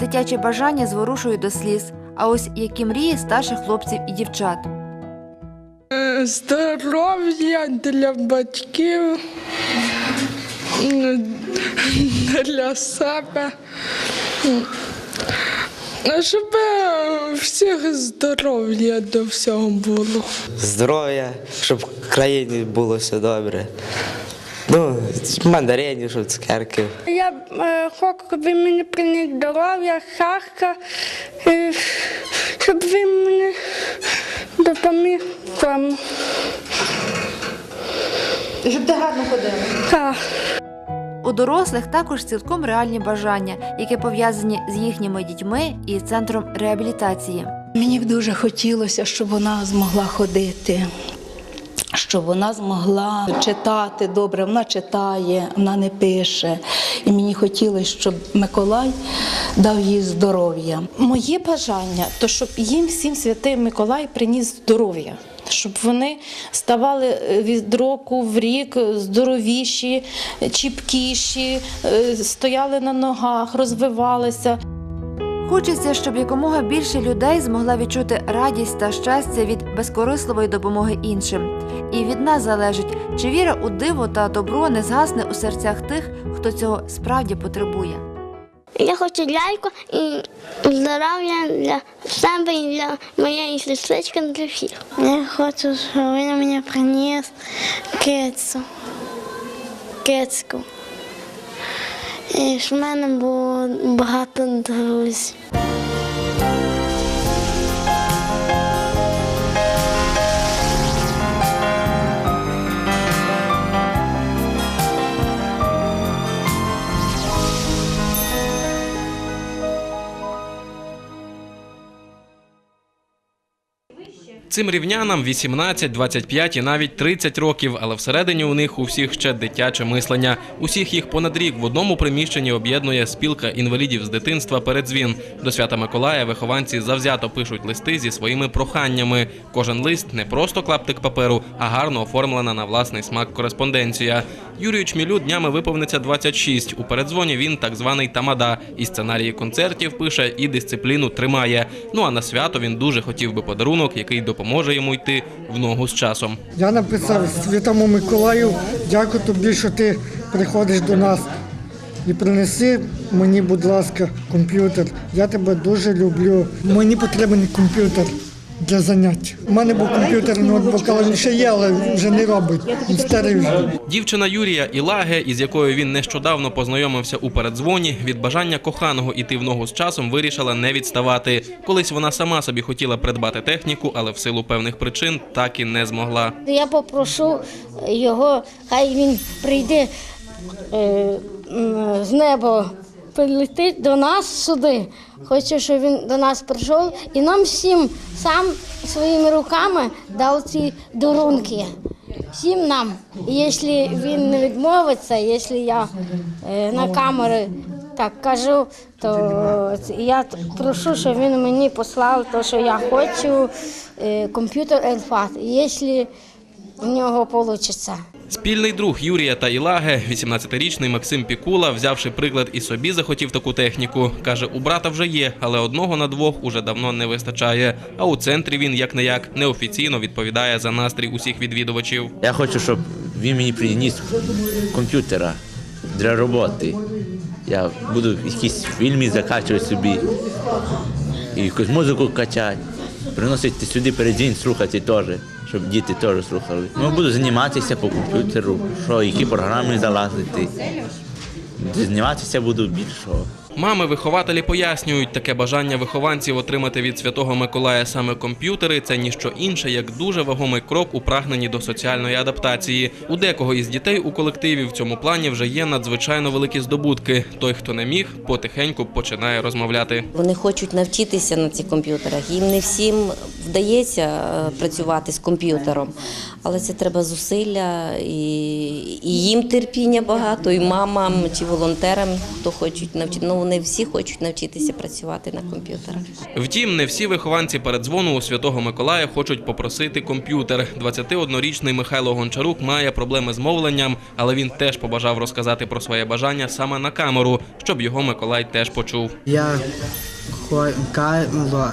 дитячі бажання зворушують до сліз. А ось які мрії старших хлопців і дівчат. Е, Здоров'я для батьків, для себе. Щоб е, всіх здоров'я до всього було. здоров'я, щоб в країні було все добре. Ну, мандаринів, щоб цукерки. Я е, хочу, щоб він мені приніс здоров'я, щастя, е, щоб він мені допоміг цьому. Щоб ти гарно ходила. Так. У дорослих також цілком реальні бажання, які пов'язані з їхніми дітьми і центром реабілітації. Мені б дуже хотілося, щоб вона змогла ходити, щоб вона змогла читати добре. Вона читає, вона не пише. І мені хотілося, щоб Миколай дав їй здоров'я. Моє бажання, то щоб їм всім святий Миколай приніс здоров'я. Щоб вони ставали е, від року в рік здоровіші, чіпкіші, е, стояли на ногах, розвивалися. Хочеться, щоб якомога більше людей змогла відчути радість та щастя від безкорисливої допомоги іншим. І від нас залежить, чи віра у диво та добро не згасне у серцях тих, хто цього справді потребує. Я хочу ляльку і здоров'я для себе і для моєї сестрички для всіх. Я хочу, щоб він мені приніс кицю. Кицьку. І в мене було багато друзів. Цим рівнянам 18, 25 і навіть 30 років, але всередині у них у всіх ще дитяче мислення. Усіх їх понад рік в одному приміщенні об'єднує спілка інвалідів з дитинства «Передзвін». До свята Миколая вихованці завзято пишуть листи зі своїми проханнями. Кожен лист не просто клаптик паперу, а гарно оформлена на власний смак кореспонденція. Юрію Чмілю днями виповниться 26. У передзвоні він так званий тамада. І сценарії концертів пише, і дисципліну тримає. Ну а на свято він дуже хотів би подарунок, який допоможе йому йти в ногу з часом. Я написав Святому Миколаю, дякую тобі, що ти приходиш до нас. І принеси мені, будь ласка, комп'ютер. Я тебе дуже люблю. Мені потрібен комп'ютер для занять. У мене був комп'ютер, ноутбук, але він ще є, але вже не робить. Старий вже. Дівчина Юрія Ілаге, із якою він нещодавно познайомився у передзвоні, від бажання коханого іти в ногу з часом вирішила не відставати. Колись вона сама собі хотіла придбати техніку, але в силу певних причин так і не змогла. Я попрошу його, хай він прийде е, з неба, прилетить до нас сюди. Хочу, щоб він до нас прийшов і нам всім сам своїми руками дав ці дарунки. Всім нам. І якщо він не відмовиться, якщо я е, на камери так кажу, то я прошу, щоб він мені послав те, що я хочу, е, комп'ютер Elfat, якщо в нього вийде. Спільний друг Юрія та Ілаге, 18-річний Максим Пікула, взявши приклад і собі захотів таку техніку. Каже, у брата вже є, але одного на двох уже давно не вистачає. А у центрі він як не як неофіційно відповідає за настрій усіх відвідувачів. Я хочу, щоб він мені приніс комп'ютера для роботи. Я буду якісь фільми закачувати собі, і якусь музику качати, приносити сюди перед день слухати теж, щоб діти теж слухали. Ми буду займатися по комп'ютеру, що, які програми залазити. Зніматися буду більшого. Мами вихователі пояснюють, таке бажання вихованців отримати від святого Миколая саме комп'ютери це ніщо інше, як дуже вагомий крок у прагненні до соціальної адаптації. У декого із дітей у колективі в цьому плані вже є надзвичайно великі здобутки. Той, хто не міг, потихеньку починає розмовляти. Вони хочуть навчитися на цих комп'ютерах. Їм не всім вдається е, працювати з комп'ютером, але це треба зусилля і, їм терпіння багато, і мамам чи волонтерам, хто хочуть навчити. Ну вони всі хочуть навчитися працювати на комп'ютерах. Втім, не всі вихованці передзвону у Святого Миколая хочуть попросити комп'ютер. 21-річний Михайло Гончарук має проблеми з мовленням, але він теж побажав розказати про своє бажання саме на камеру, щоб його Миколай теж почув. Я кажу,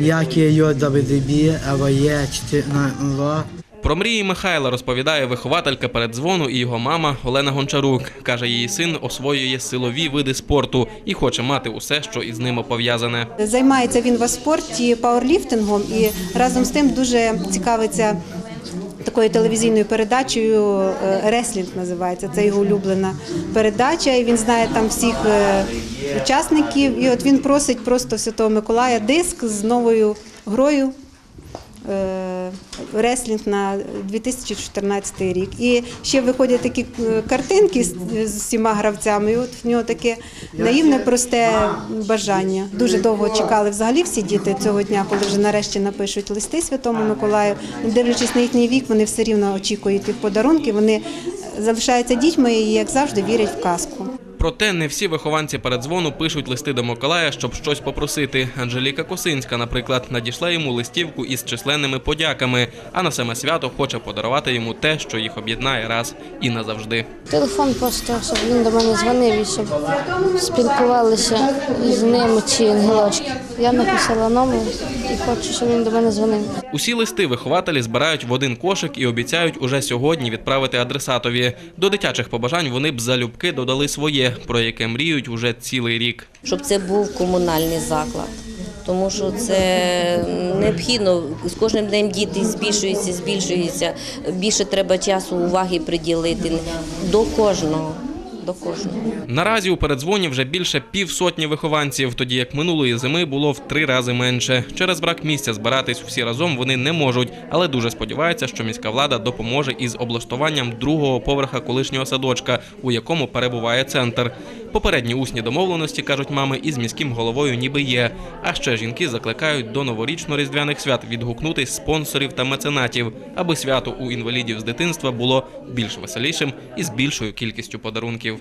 як є йо добі, або є чотири Про мрії Михайла розповідає вихователька передзвону і його мама Олена Гончарук. Каже, її син освоює силові види спорту і хоче мати усе, що із ними пов'язане. Займається він в спорті пауерліфтингом і разом з тим дуже цікавиться такою телевізійною передачею е, Реслінг називається. Це його улюблена передача. І він знає там всіх е, учасників. І от він просить просто Святого Миколая диск з новою грою. Реслінг на 2014 рік. І ще виходять такі е, картинки з, з всіма гравцями. І от в нього таке наївне, просте бажання. Дуже довго чекали взагалі всі діти цього дня, коли вже нарешті напишуть листи Святому Миколаю. Дивлячись на їхній вік, вони все рівно очікують тих подарунків. Вони залишаються дітьми і, як завжди, вірять в казку. Проте не всі вихованці передзвону пишуть листи до Миколая, щоб щось попросити. Анжеліка Косинська, наприклад, надійшла йому листівку із численними подяками, а на саме свято хоче подарувати йому те, що їх об'єднає раз і назавжди. Телефон просто, щоб він до мене дзвонив і щоб спілкувалися з ним ці ангелочки. Я написала номер і хочу, щоб він до мене дзвонив. Усі листи вихователі збирають в один кошик і обіцяють уже сьогодні відправити адресатові. До дитячих побажань вони б залюбки додали своє, про яке мріють уже цілий рік. щоб це був комунальний заклад. Тому що це необхідно з кожним днем діти збільшуються, збільшуються. Більше треба часу, уваги приділити до кожного. До кожного. Наразі у передзвоні вже більше півсотні вихованців, тоді як минулої зими було в три рази менше. Через брак місця збиратись всі разом вони не можуть, але дуже сподіваються, що міська влада допоможе із облаштуванням другого поверха колишнього садочка, у якому перебуває центр. Попередні усні домовленості кажуть мами із міським головою, ніби є. А ще жінки закликають до новорічно-різдвяних свят відгукнутись спонсорів та меценатів, аби свято у інвалідів з дитинства було більш веселішим і з більшою кількістю подарунків.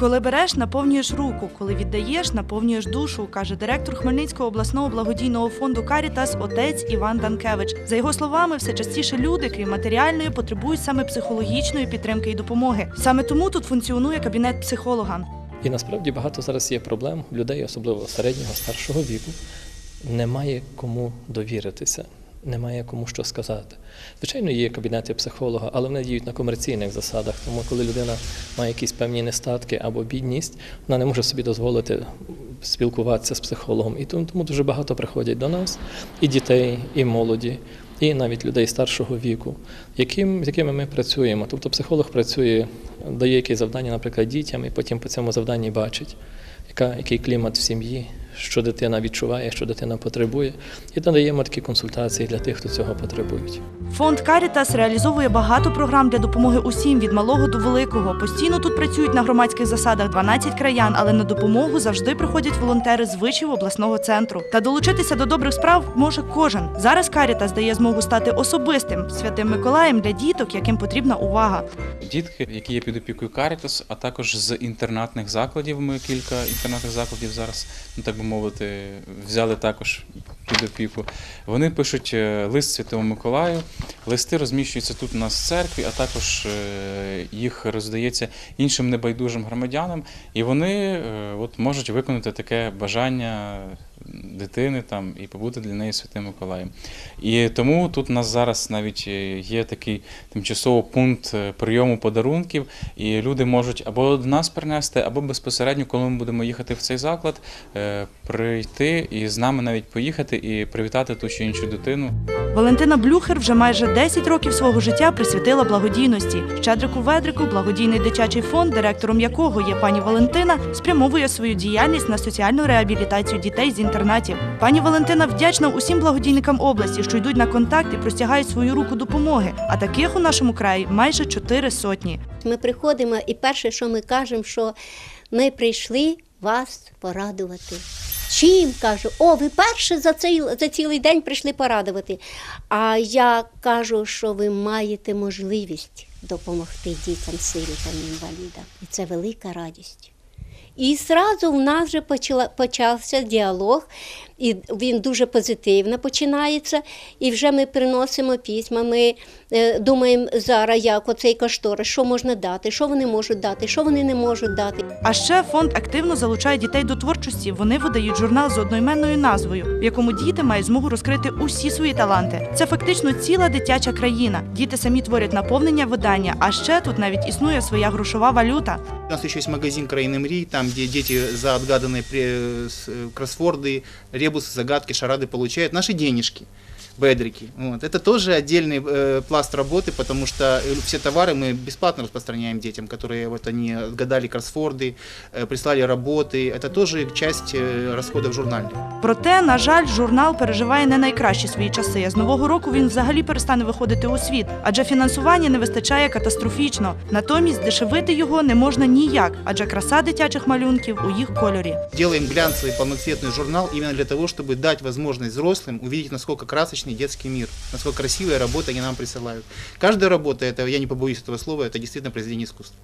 Коли береш, наповнюєш руку, коли віддаєш, наповнюєш душу, каже директор Хмельницького обласного благодійного фонду Карітас отець Іван Данкевич. За його словами, все частіше люди, крім матеріальної, потребують саме психологічної підтримки і допомоги. Саме тому тут функціонує кабінет психолога. І насправді багато зараз є проблем людей, особливо середнього старшого віку. Немає кому довіритися, немає кому що сказати. Звичайно, є кабінети психолога, але вони діють на комерційних засадах. Тому, коли людина має якісь певні нестатки або бідність, вона не може собі дозволити спілкуватися з психологом. І тому, дуже багато приходять до нас і дітей, і молоді. І навіть людей старшого віку, яким, з якими ми працюємо. Тобто психолог працює, дає якесь завдання, наприклад, дітям, і потім по цьому завданні бачить, яка, який клімат в сім'ї, що дитина відчуває, що дитина потребує, і надаємо такі консультації для тих, хто цього потребують. Фонд Карітас реалізовує багато програм для допомоги усім від малого до великого. Постійно тут працюють на громадських засадах 12 краян, але на допомогу завжди приходять волонтери з вишів обласного центру. Та долучитися до добрих справ може кожен. Зараз Карітас дає змогу стати особистим святим Миколаєм для діток, яким потрібна увага. Дітки, які є під опікою Карітас, а також з інтернатних закладів. Ми кілька інтернатних закладів зараз, ну так би мовити, взяли також під опіку. Вони пишуть е, лист Святому Миколаю. Листи розміщуються тут у нас в церкві, а також е, їх роздається іншим небайдужим громадянам, і вони е, от можуть виконати таке бажання дитини там і побути для неї святим Миколаєм. І тому тут у нас зараз навіть е, є такий тимчасовий пункт е, прийому подарунків, і люди можуть або до нас принести, або безпосередньо, коли ми будемо їхати в цей заклад, е, прийти і з нами навіть поїхати і привітати ту чи іншу дитину. Валентина Блюхер вже майже 10 років свого життя присвятила благодійності. Щедрику Ведрику, благодійний дитячий фонд, директором якого є пані Валентина, спрямовує свою діяльність на соціальну реабілітацію дітей з інтернатів. Коштів. Пані Валентина вдячна усім благодійникам області, що йдуть на контакт і простягають свою руку допомоги. А таких у нашому краї майже чотири сотні. Ми приходимо, і перше, що ми кажемо, що ми прийшли вас порадувати. Чим кажу, о, ви перше за цей за цілий день прийшли порадувати. А я кажу, що ви маєте можливість допомогти дітям, сирітам, інвалідам. І це велика радість. І зразу в нас вже почала, почався діалог, і він дуже позитивно починається. І вже ми приносимо письма, ми е, думаємо зараз, як оцей кошторис, що можна дати, що вони можуть дати, що вони не можуть дати. А ще фонд активно залучає дітей до творчості. Вони видають журнал з одноіменною назвою, в якому діти мають змогу розкрити усі свої таланти. Це фактично ціла дитяча країна. Діти самі творять наповнення видання. А ще тут навіть існує своя грошова валюта. У нас еще есть магазин «Краин МРИ», там, где дети за отгаданные пре- с- э, кроссворды, ребусы, загадки, шарады получают наши денежки, бедрики. Вот. Это тоже отдельный э, пласт работы, потому что э, все товары мы бесплатно распространяем детям, которые вот они отгадали кроссворды, э, прислали работы. Это тоже часть э, расходов журнальных. Проте, на жаль, журнал переживає не найкращі свої часи. З нового року він взагалі перестане виходити у світ, адже фінансування не вистачає катастрофічно. Натомість дешевити його не можна ніяк, адже краса дитячих малюнків у їх кольорі. Делаем глянцевый полноцветный журнал именно для того, чтобы дать возможность взрослым увидеть, насколько красочный детский мир, насколько красивые работы они нам присылают. Каждая работа, это, я не побоюсь этого слова, это действительно произведение искусства.